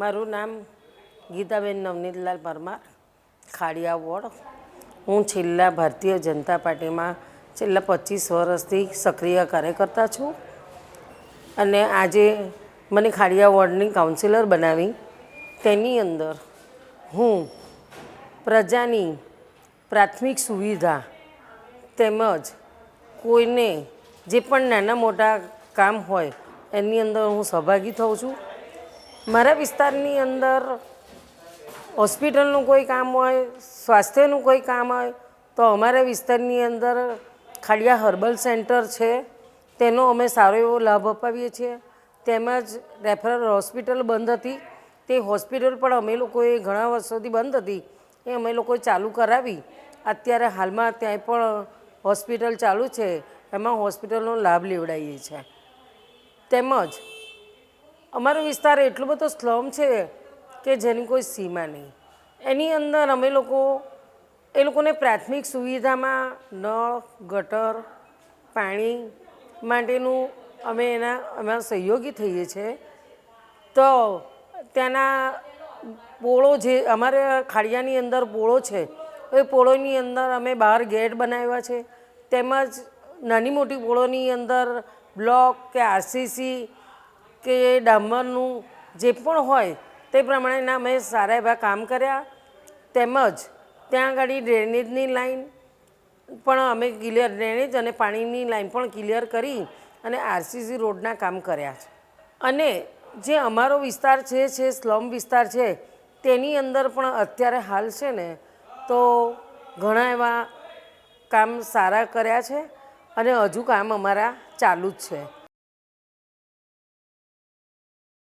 મારું નામ ગીતાબેન નવનીતલાલ પરમાર, ખાડિયા વોર્ડ. હું છેલ્લા ભારતીય જનતા પાર્ટીમાં છેલ્લા પચીસ વર્ષથી સક્રિય કાર્યકર્તા છું. અને આજે મને ખાડિયા વોર્ડની કાઉન્સિલર બનાવી. તેની અંદર હું પ્રજાની પ્રાથમિક સુવિધા તેમજ કોઈને જે પણ નાના મોટા કામ હોય એની અંદર હું સહભાગી થઉં છું. મારા વિસ્તારની અંદર હોસ્પિટલનું કોઈ કામ હોય, સ્વાસ્થ્યનું કોઈ કામ હોય, તો અમારા વિસ્તારની અંદર ખાડિયા હર્બલ સેન્ટર છે. તેનો અમે સારો એવો લાભ અપાવીએ છીએ. તેમજ રેફરલ હોસ્પિટલ બંધ હતી. તે હોસ્પિટલ પણ અમે લોકોએ ઘણા વર્ષોથી બંધ હતી. એ અમે લોકોએ ચાલુ કરાવી. અત્યારે હાલમાં ત્યાં પણ હોસ્પિટલ ચાલુ છે. એમાં હોસ્પિટલનો લાભ લેવડાવીએ છીએ. તેમજ અમારો વિસ્તાર એટલો બધો સ્લમ છે કે જેની કોઈ સીમા નહીં. એની અંદર અમે લોકો, એ લોકોને પ્રાથમિક સુવિધામાં નળ, ગટર, પાણી માટેનું અમે એના, અમે સહયોગી થઈએ છીએ તો ત્યાંના પોળો જે, અમારે ખાડિયાની અંદર પોળો છે, એ પોળોની અંદર અમે બહાર ગેટ બનાવ્યા છે. તેમજ નાની મોટી પોળોની અંદર બ્લોક કે આરસીસી કે ડામરનું જે પણ હોય તે પ્રમાણેના અમે સારા એવા કામ કર્યા. તેમજ ત્યાં આગળ ડ્રેનેજની લાઈન પણ અમે ક્લિયર ડ્રેનેજ અને પાણીની લાઈન પણ ક્લિયર કરી અને આરસીસી રોડના કામ કર્યા છે. અને જે અમારો વિસ્તાર છે છે સ્લમ વિસ્તાર છે, તેની અંદર પણ અત્યારે હાલ છે ને, તો ઘણા એવા કામ સારા કર્યા છે અને હજુ કામ અમારા ચાલુ જ છે.